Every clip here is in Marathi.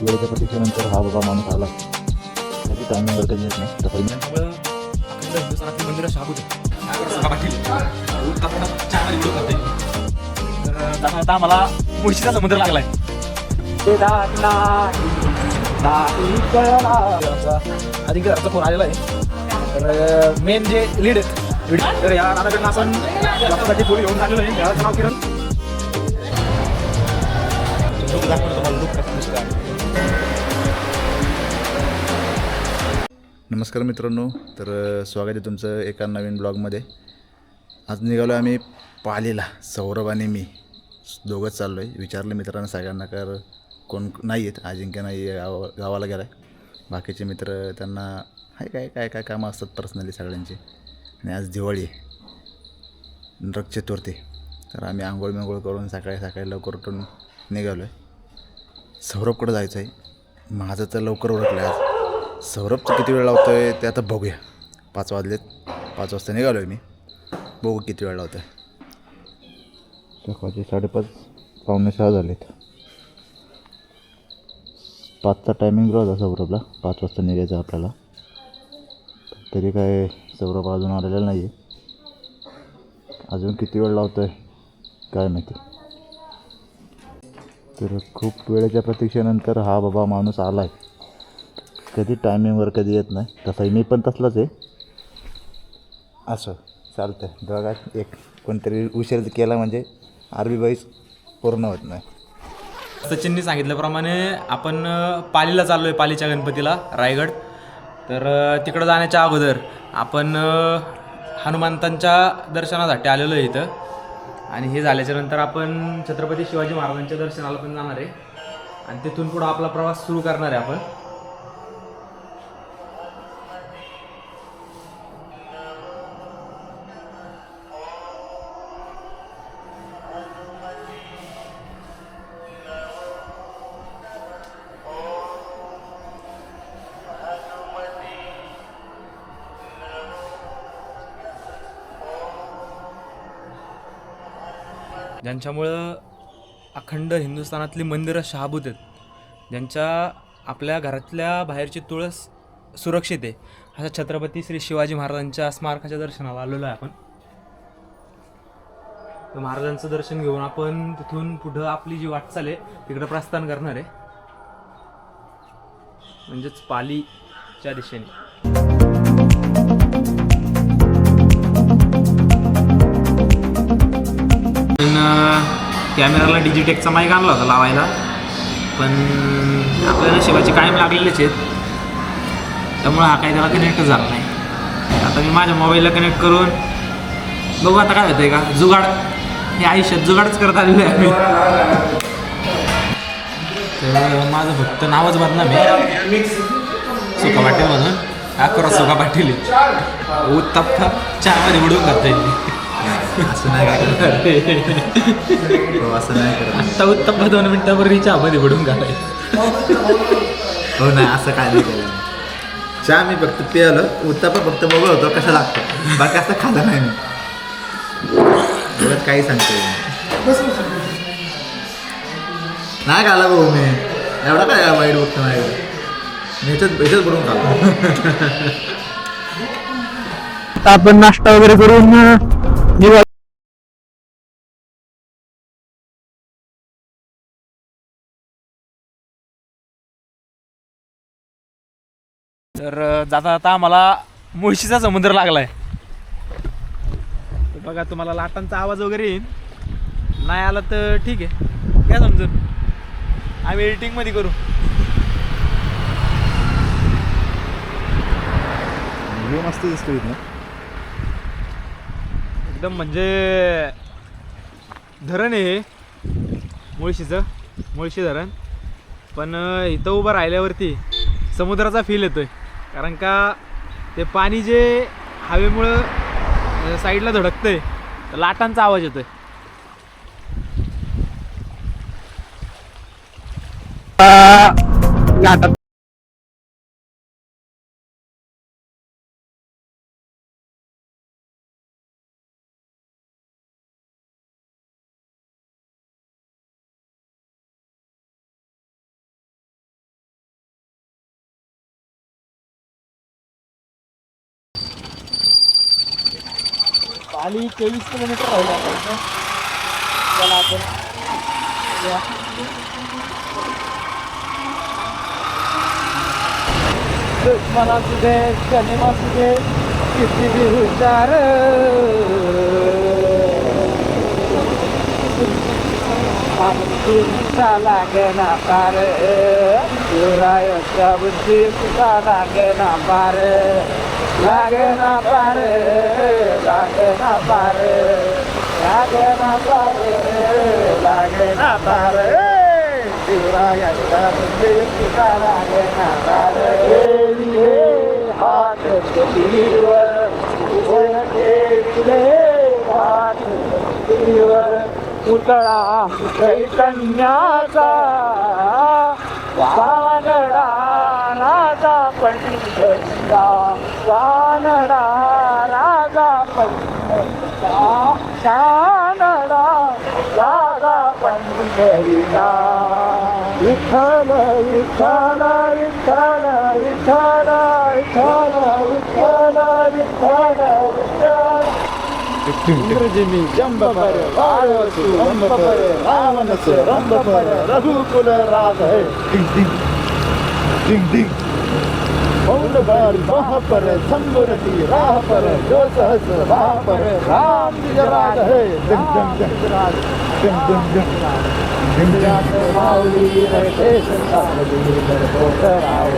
वेळेच्या प्रतीक्षेनंतर हा बाबा माणूस आला. त्याची टायमिंगवर कधी येत नाही. अखंड हिंदुस्थानातली मंदिरं. तर जाता आम्हाला मुळशीचा समुद्र लागलाय. अधिक घरचा फोन आलेला आहे. तर मेन जे लीड आहेत lead- तर या नानाकडनं आपण जपासाठी पोळी घेऊन आलेलो आहे. घराचं नाव किरण. दाखवतो तुम्हाला लोक कसं दिसतं. नमस्कार मित्रांनो तर स्वागत आहे तुमचं एका नवीन ब्लॉगमध्ये. आज निघालो आम्ही पालीला सौरभ आणि मी. दोघंच चाललो आहे विचारलं मित्रांना सगळ्यांना कर कोण नाही आहेत अजिंक्य नाही आहे, गावाला गेला आहे बाकीचे मित्र त्यांना हाय काय काय काय कामं असतात पर्सनली सगळ्यांची? आणि आज दिवाळी आहे. नरक चतुर्थी. तर आम्ही आंघोळ मिंघोळ करून सकाळी सकाळी लवकर उठून निघालो आहे सौरभकडं जायचं आहे माझं तर लवकर ओळखलं आहे आज. सौरभचं किती वेळ लावतो आहे ते आता बघूया. पाच वाजलेत. पाच वाजता निघालो आहे मी. बघू किती वेळ लावतो आहे सकाळचे साडेपाच पावणे सहा झालेत. पाचचा टायमिंग दिला होता सौरभला. पाच वाजता निघायचं आपल्याला. तरी काय सौरभ अजून आलेला नाही आहे अजून किती वेळ लावतो आहे काय माहिती. तर खूप वेळेच्या प्रतीक्षेनंतर हा बाबा माणूस आला आहे कधी टायमिंगवर कधी येत नाही. तसंही मी पण तसलाच आहे. असं चालतं आहे बघा एक कोणतरी उशीर केला म्हणजे आरबी बाईस पूर्ण होत नाही. सचिननी सांगितल्याप्रमाणे आपण पालीला चाललो आहे पालीच्या गणपतीला रायगड. तर तिकडं जाण्याच्या अगोदर आपण हनुमंतांच्या दर्शनासाठी आलेलो आहे इथं. आणि हे झाल्याच्यानंतर आपण छत्रपती शिवाजी महाराजांच्या दर्शनाला पण जाणार आहे. आणि तिथून पुढं आपला प्रवास सुरू करणार आहे आपण. ज्यांच्यामुळं अखंड हिंदुस्थानातली मंदिरं शहाभूत आहेत. ज्यांच्या आपल्या घरातल्या बाहेरची तुळस सुरक्षित आहे. अशा छत्रपती श्री शिवाजी महाराजांच्या स्मारकाच्या दर्शनाला आलेलो आहे आपण. तर महाराजांचं दर्शन घेऊन आपण तिथून पुढं आपली जी वाटचाल आहे तिकडं प्रस्थान करणार आहे. म्हणजेच पालीच्या दिशेने. कॅमेराला डिजिटेकचा माईक आणला होता लावायला. पण आपल्या शिवाची कायम लागलेलेच आहेत. त्यामुळे हा काही त्याला कनेक्ट झाला नाही. आता मी माझ्या मोबाईलला कनेक्ट करून बघू आता काय होतंय का? जुगाड. हे आयुष्यात जुगाडच करत आलेलो आहे आम्ही. तर माझं फक्त नावच बदनाम आहे. सुका पाटील म्हणून. अकरा सुका पाटील आहे. उत्तप्पा चहामध्ये उडवून घालता येईल असं नाही काय करत हो असं नाही करत आत्ता उत्तप्पा दोन मिनिटापूर्वी चहामध्ये बुडून घालायचं हो नाही असं काय नाही केलं चहा मी फक्त पियालं उत्तापा फक्त बघत होतो कसा लागतो. बाकी असं खाल्लं नाही मी. एवढं काही सांगते नाही खाला भाऊ मी. एवढा काय वाईट बघतो नाही मी ह्याच्यात ह्याच्यात बुडून खाल्लं. आपण नाश्ता वगैरे करून निघा तर जाता जाता आम्हाला मुळशीचा समुद्र लागलाय. तर बघा तुम्हाला लाटांचा आवाज वगैरे येईल नाही आला तर ठीक आहे. काय समजून. आम्ही एडिटिंगमध्ये करू. मस्त दिसतो इथनं एकदम म्हणजे धरण आहे मुळशीचं मुळशी धरण. पण इथं उभं राहिल्यावरती समुद्राचा फील येतोय. कारण का ते पाणी जे हवेमुळं साईडला धडकतंय तर लाटांचा आवाज येतोय. लाटात आणि तेवीस किलोमीटर राहिलं आपण आपण दुश्मन असू दे गणिम असू किती बी हुशार तुमचा लागेना पार. तुरायच्या बुद्धी सुद्धा लागेना पार. लागना पार लागना पार लागना पारे लागना पार. शिवरायांचा म्हणजे तुला लागना पार. हे हात हात पुतळा चैतन्याचा वाहन சானடா ராகா பண்ணிடா சானடா ராகா பண்ணிடா விட்டல விட்டல விட்டல விட்டல விட்டல விட்டல விட்டல ಇಂದ್ರಜಿಮಿ ಜಂಬಪರ ವಾಳವಸು ರಂಬಪರ ರಾವಣಸ ರಂಬಪರ ರಘುಕುಲ ರಾಧ ಡಿಗ್ ಡಿಗ್ ಡಿಗ್ ಡಿಗ್ मौनबार बाह पर संबरती राह पर जो सहस राह पर राम विजराज है। जम जम जम जम जम जम विजराज माऊली रशेष सावली दर्पोतराव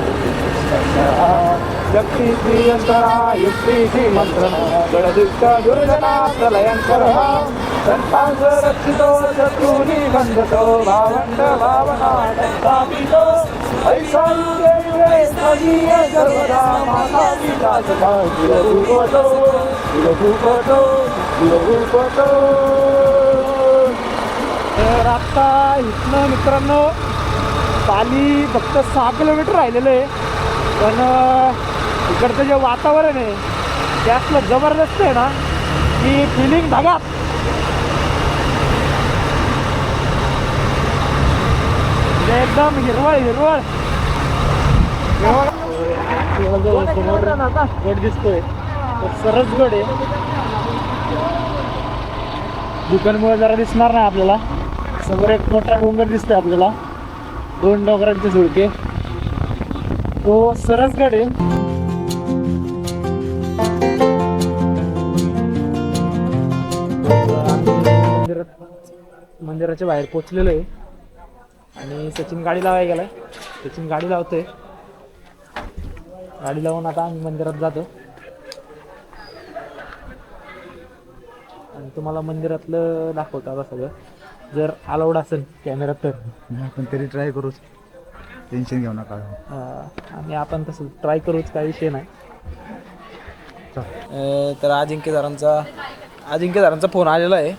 शक्ति प्रियंतरा युक्ति तर आत्ता इथनं मित्रांनो पाली फक्त सहा किलोमीटर राहिलेलं आहे. पण इकडचं जे वातावरण आहे ते असलं जबरदस्त आहे ना की फिलिंग ढगात म्हणजे एकदम हिरवळ हिरवळ. समोर गड दिसतोय. तो सरस गड आहे. दुकानमुळे जरा दिसणार नाही आपल्याला. समोर एक मोठा डोंगर दिसतोय आपल्याला. दोन डोंगरांचे झुळके तो हो, सरसगड आहे. मंदिरात मंदिराच्या बाहेर पोचलेलो आहे. आणि सचिन गाडी लावायला गेलाय. सचिन गाडी लावतोय. गाडी लावून आता आम्ही मंदिरात जातो. आणि तुम्हाला मंदिरातलं दाखवतो आता सगळं. जर अलाउड असेल कॅमेऱ्यात तर. आपण तरी ट्राय करूच. टेन्शन घेऊ नका. आणि आपण तसं ट्राय करूच काही विषय नाही. तर अजिंक्य सरांचा अजिंक्य सरांचा फोन आलेला आहे.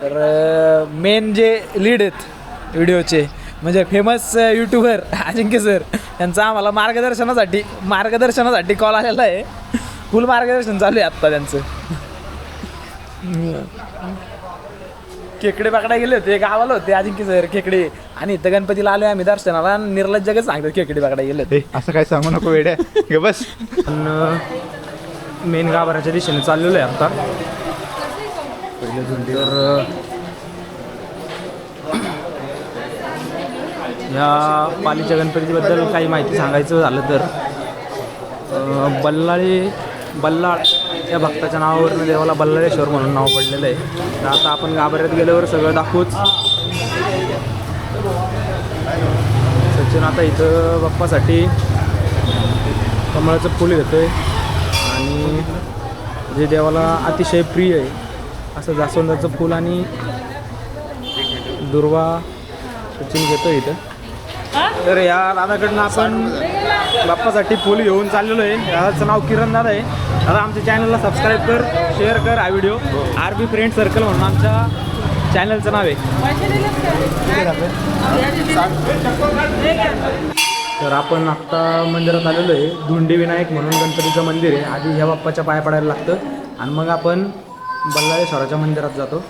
तर मेन जे लीड आहेत व्हिडिओचे म्हणजे फेमस यूट्यूबर अजिंक्य सर यांचा आम्हाला मार्गदर्शनासाठी मार्गदर्शनासाठी कॉल आलेला आहे. फुल मार्गदर्शन चालू आहे आत्ता त्यांचं. खेकडे पकडायला गेले होते गावाला होते अजिंक्य सर खेकडे. आणि इथं गणपतीला आलोय आम्ही दर्शनाला निर्लज जगच सांगतात खेकडे पकडायला गेले होते. असं काय सांगू नको वेड्या. गे बस. मेन गाभाऱ्याच्या दिशेने चाललेलो आहे आता. तर ह्या पालीच्या गणपतीबद्दल काही माहिती सांगायचं झालं तर बल्लाळी बल्लाळ या भक्ताच्या नावावरून देवाला बल्लाळेश्वर म्हणून नाव पडलेलं आहे. तर आता आपण गाभाऱ्यात गेल्यावर सगळं दाखवूच. सचिन आता इथं बाप्पासाठी कमळाचं फुल आहे आणि जे देवाला अतिशय प्रिय आहे असं जास्वंदाचं फुल आणि दुर्वा सचिन घेतो इथं. तर या दादाकडनं आपण बाप्पासाठी फुल घेऊन चाललेलो आहे. दादाचं नाव किरण दादा आहे. दादा आमच्या चॅनलला सबस्क्राईब कर शेअर कर हा video R B friend circle म्हणून आमच्या चॅनलचं नाव आहे. तर आपण आत्ता मंदिरात आलेलो आहे. धुंडी विनायक म्हणून गणपतीचं मंदिर आहे. आधी ह्या बाप्पाच्या पाया पडायला लागतं. आणि मग आपण बल्लाळेश्वराच्या मंदिरात जातो.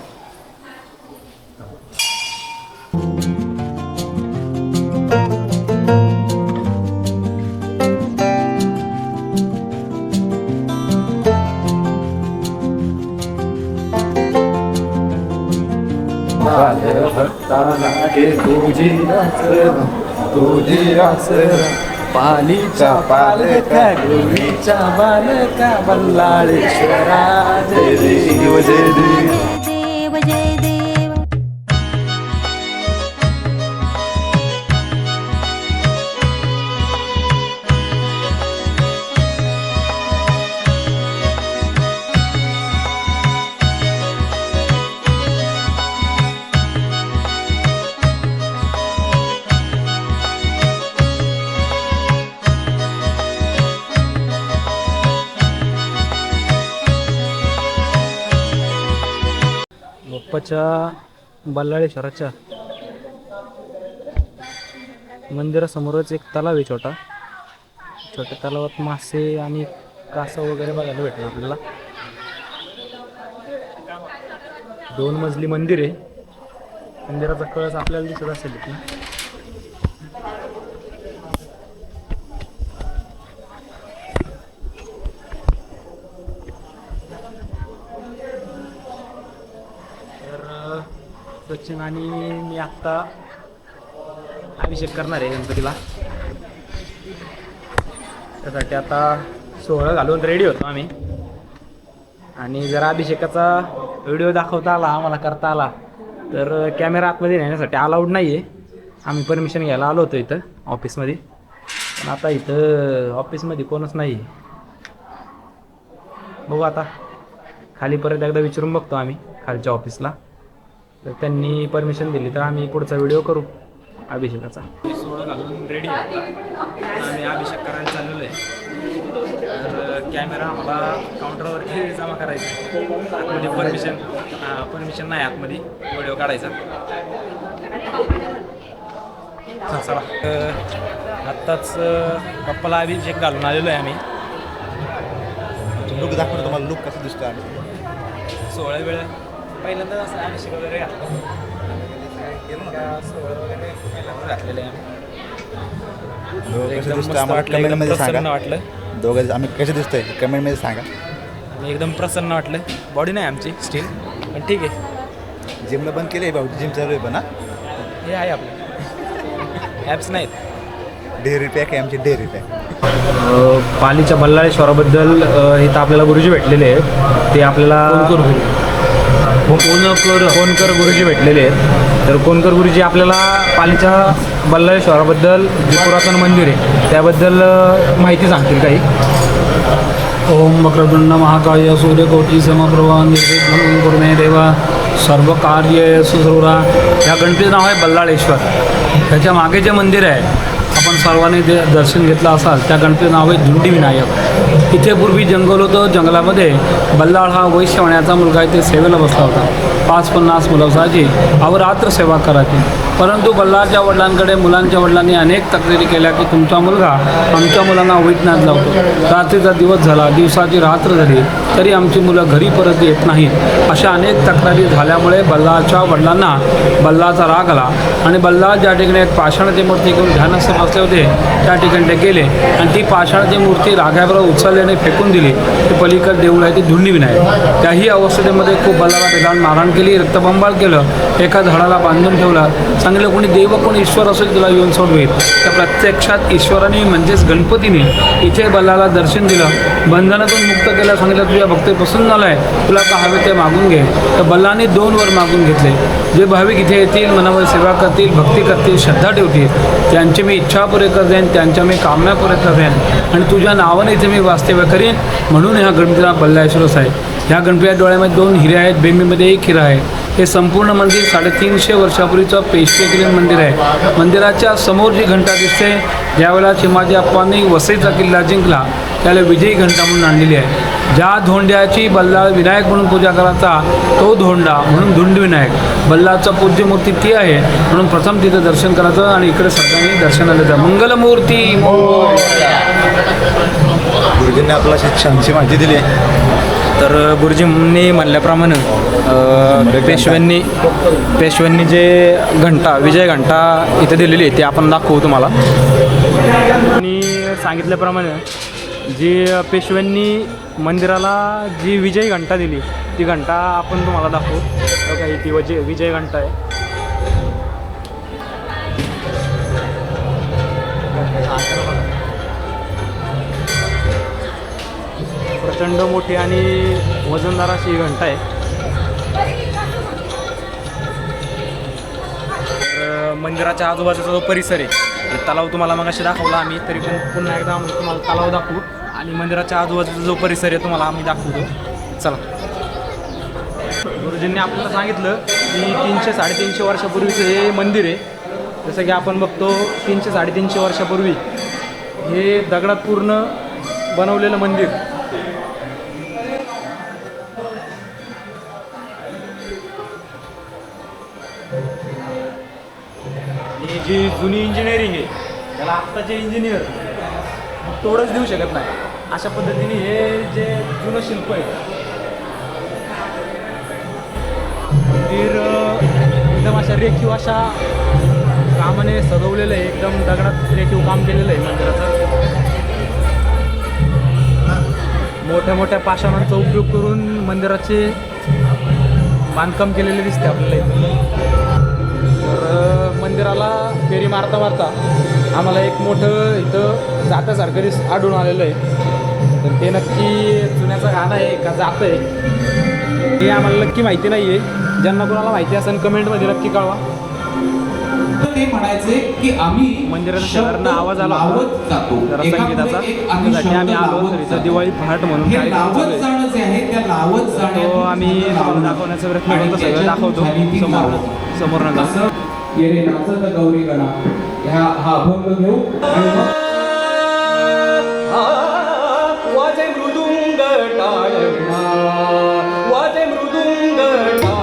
के तुझी तुझी आसरा पालीचा पालका गुरुचा बालका बल्लाळेश्वरा जय देव जय देव. बाप्पाच्या बल्लाळेश्वराच्या मंदिरासमोरच एक तलाव आहे छोटा. छोट्या तलावात मासे आणि कासव वगैरे बघायला भेटणार आपल्याला. दोन मजली मंदिर आहे. मंदिराचा कळस आपल्याला दिसत असेल इथनं. तर अ, सचिन आणि मी आत्ता अभिषेक करणार आहे गणपतीला. त्यासाठी आता सोहळं घालून रेडी होतो आम्ही. आणि जर अभिषेकाचा व्हिडिओ दाखवता आला आम्हाला करता आला. तर कॅमेरा आतमध्ये नेण्यासाठी अलाउड नाही आहे आम्ही परमिशन घ्यायला आलो होतो इथं ऑफिसमध्ये पण आता इथं ऑफिसमध्ये कोणच नाही आहे बघू आता. खाली परत एकदा विचारून बघतो आम्ही खालच्या ऑफिसला तर त्यांनी परमिशन दिली तर आम्ही पुढचा व्हिडिओ करू अभिषेकाचा. घालून रेडी आम्ही अभिषेक करायला चाललेलो आहे. तर कॅमेरा आम्हाला काउंटरवरती जमा करायचा आहे. आतमध्ये परमिशन परमिशन नाही आतमध्ये. व्हिडिओ काढायचा. चला, आत्ताच अ, बाप्पाला अभिषेक घालून आलेलो आहे आम्ही. लुक दाखवतो तुम्हाला. लुक कसं दिसतो आम्ही. सोळा वेळ पहिल्यांदा असं अभिषेक वगैरे घातला. सोहळं वगैरे पहिल्यांदा घातलेले आहे आम्ही. कसं दिसतं आम्हाला वाटलं, एकदम कमेंटमध्ये प्रसन्न सांगा वाटलं. दोघं आम्ही कसं दिसतंय? कमेंटमध्ये सांगा. आणि एकदम प्रसन्न वाटलं. बॉडी नाही आमची स्टील पण ठीक आहे. जिमला बंद केली भाऊ जिम चालू आहे पण हा? हे आहे आपलं. ॲप्स नाहीत. डेअरी पॅक आहे आमची डेअरी पॅक पालीच्या बल्लाळेश्वराबद्दल इथं आपल्याला गुरुजी भेटलेले आहेत. ते आपल्याला कोणकर कोणकर गुरुजी भेटलेले आहेत. तर कोणकर गुरुजी आपल्याला पालीच्या बल्लाळेश्वराबद्दल जे पुरातन मंदिर आहे त्याबद्दल माहिती सांगतील काही? ओम वक्रतुंड महाकाय सूर्यकोटी समप्रभा निर्विघ्नं कुरु देवा सर्व कार्य सुसुरा. या गणपतीचं नाव आहे बल्लाळेश्वर. त्याच्यामागे जे मंदिर आहे आपण सर्वांनी ते दर्शन घेतलं असाल त्या गणपतीचं नाव आहे झुंडी विनायक. इथे पूर्वी जंगल होतं जंगलामध्ये बल्लाळ हा वैश्यवण्याचा मुलगा इथे सेवेला बसला होता. पाच पन्नास मुलं असायची अवरात्र सेवा करायची परंतु बल्लारच्या वडिलांकडे मुलांच्या वडिलांनी अनेक तक्रारी केल्या की तुमचा मुलगा आमच्या मुलांना वैटनाथ लावतो. रात्रीचा दिवस झाला दिवसाची रात्र झाली तरी आमची मुलं घरी परत येत नाहीत. अशा अनेक तक्रारी झाल्यामुळे बल्लारच्या वडिलांना बल्लाचा राग आला आणि बल्लार ज्या ठिकाणी एक पाषाणाची मूर्ती घेऊन ध्यानस्थ बसले होते त्या ठिकाणी ते गेले आणि ती पाषाणाची मूर्ती रागाबरोबर उचलल्याने फेकून दिली. ते पलीकडे देऊळ आहे ती धुंडी विनायक त्याही अवस्थेमध्ये खूप बल्लाला बेदान मारण केली रक्तबंबाळ केलं एका झाडाला बांधून ठेवला सांगितलं कोणी देव कोणी ईश्वर असेल तुला येऊन सोडवेल. तर प्रत्यक्षात ईश्वराने म्हणजेच गणपतीने इथे बल्लाला दर्शन दिलं. बंधनातून मुक्त केलं सांगितलं तुझ्या भक्ती पसंत झाला आहे तुला का हवे ते मागून घे. तर बल्लाने दोन वर मागून घेतले. जे भाविक इथे येतील मनावर सेवा करतील भक्ती करतील श्रद्धा ठेवतील त्यांची मी इच्छा पुरे करेन त्यांच्या मी कामना पुरे करेन आणि तुझ्या नावाने इथे मी वास्तव्य करीन म्हणून ह्या गणपतीला बल्लाश्वरच आहे ह्या गणपतीच्या डोळ्यामध्ये दोन हिरे आहेत बेंबीमध्ये एक हिरा आहे. हे संपूर्ण मंदिर साडेतीनशे वर्षापूर्वीचं पेशवे मंदिर आहे. मंदिराच्या समोर जी घंटा दिसते ज्यावेळेला चिमाजी अप्पांनी वसईचा किल्ला जिंकला त्याला विजयी घंटा म्हणून आणलेली आहे. ज्या धोंड्याची बल्लाळ विनायक म्हणून पूजा करायचा तो धोंडा म्हणून धुंड विनायक. बल्लाळचं पूज्य मूर्ती ती आहे म्हणून प्रथम तिथं दर्शन करायचं आणि इकडे सगळ्यांनी दर्शनाला जायचं. मंगलमूर्ती गुरुजींनी आपला शिक्षणाची छानशी माहिती दिली. तर गुरुजींनी म्हणल्याप्रमाणे पेशव्यांनी पेशव्यांनी जे घंटा विजय घंटा इथे दिलेली आहे ते आपण दाखवू तुम्हाला. आणि सांगितल्याप्रमाणे जी पेशव्यांनी मंदिराला जी विजय घंटा दिली ती घंटा आपण तुम्हाला दाखवू. काही ती वजय विजय घंटा आहे. प्रचंड मोठी आणि वजनदार अशी ही घंटा आहे. मंदिराच्या आजूबाजूचा जो परिसर आहे तलाव तुम्हाला मग दाखवला आम्ही तरी पण पुन्हा एकदा आम्ही तुम्हाला तलाव दाखवू. आणि मंदिराच्या आजूबाजूचा जो परिसर आहे तुम्हाला आम्ही दाखवतो. चला. गुरुजींनी आपल्याला सांगितलं की तीनशे साडेतीनशे वर्षापूर्वीचं हे मंदिर आहे. जसं की आपण बघतो तीनशे साडेतीनशे वर्षापूर्वी हे दगडात पूर्ण बनवलेलं मंदिर. जी जुनी इंजिनिअरिंग आहे त्याला आत्ताचे इंजिनियर तोडच देऊ शकत नाही. अशा पद्धतीने हे जे जुनं शिल्प आहे मंदिर एकदम अशा रेखीव अशा कामाने सजवलेलं आहे एकदम दगडात रेखीव काम केलेलं आहे मंदिराचं. मोठ्या मोठ्या पाषाणांचा उपयोग करून मंदिराचे बांधकाम केलेले दिसते आपल्याला तर मंदिराला फेरी मारता मारता आम्हाला एक मोठं इथं जात्यासारखं दिस आढळून आलेलं आहे. तर ते नक्की जुन्याचं गाणं आहे का जातं आहे हे आम्हाला नक्की माहिती नाही आहे ज्यांना कोणाला माहिती असेल कमेंटमध्ये नक्की कळवा. ते म्हणायचे की आम्ही मंदिराच्या शेजारनं आवाज आला. जातो. जरा संगीताचा. त्यासाठी आम्ही आलो तर इथं. दिवाळी पहाट म्हणून तो आम्ही दाखवण्याचा प्रयत्न करतो सगळं दाखवतो. समोर समोर नका येणे नाचत गौरी गणा. ह्या हा अभंग घेऊ आणि मग वाजे मृदुंग टाळविणा वाजे मृदुंग टाळविणा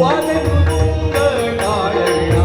वाजे मृदुंग टाळविणा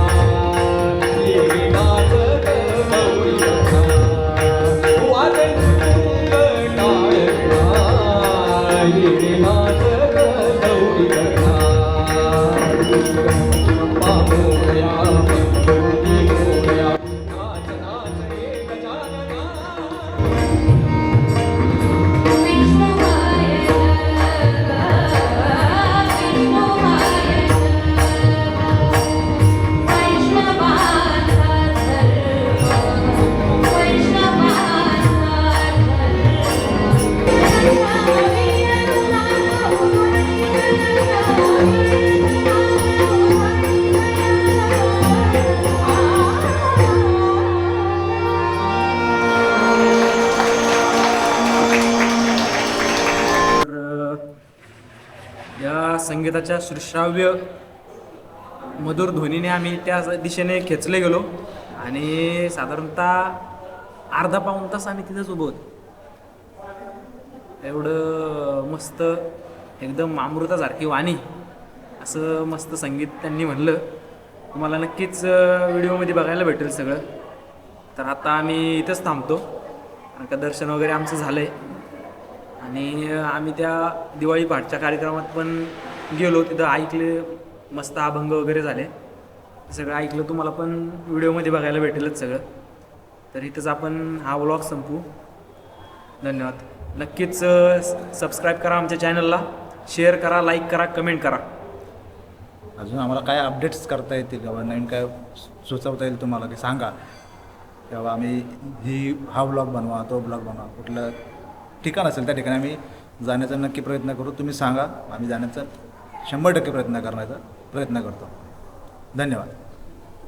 संगीताच्या सुश्राव्य मधुर ध्वनीने आम्ही त्या दिशेने खेचले गेलो. आणि साधारणतः अर्धा पाऊण तास आम्ही तिथेच उभं होतो. एवढं मस्त एकदम अमृतासारखी वाणी असं मस्त संगीत त्यांनी म्हणलं. तुम्हाला नक्कीच व्हिडिओमध्ये बघायला भेटेल सगळं. तर आता आम्ही इथंच थांबतो. कारण का दर्शन वगैरे आमचं झालं आहे आणि आम्ही त्या दिवाळी पहाटच्या कार्यक्रमात पण गेलो तिथं ऐकले मस्त अभंग वगैरे झाले. सगळं ऐकलं तुम्हाला पण व्हिडिओमध्ये बघायला भेटेलच सगळं. तर इथंच आपण हा व्लॉग संपू धन्यवाद. नक्कीच सबस्क्राईब करा आमच्या चॅनलला शेअर करा लाईक करा कमेंट करा. अजून आम्हाला काय अपडेट्स करता येतील किंवा नवीन काय सुचवता येईल तुम्हाला की सांगा. तेव्हा आम्ही ही हा ब्लॉग बनवा तो ब्लॉग बनवा. कुठलं ठिकाण असेल त्या ठिकाणी आम्ही जाण्याचा नक्की प्रयत्न करू. तुम्ही सांगा आम्ही जाण्याचा शंभर टक्के प्रयत्न करण्याचा प्रयत्न करतो. धन्यवाद.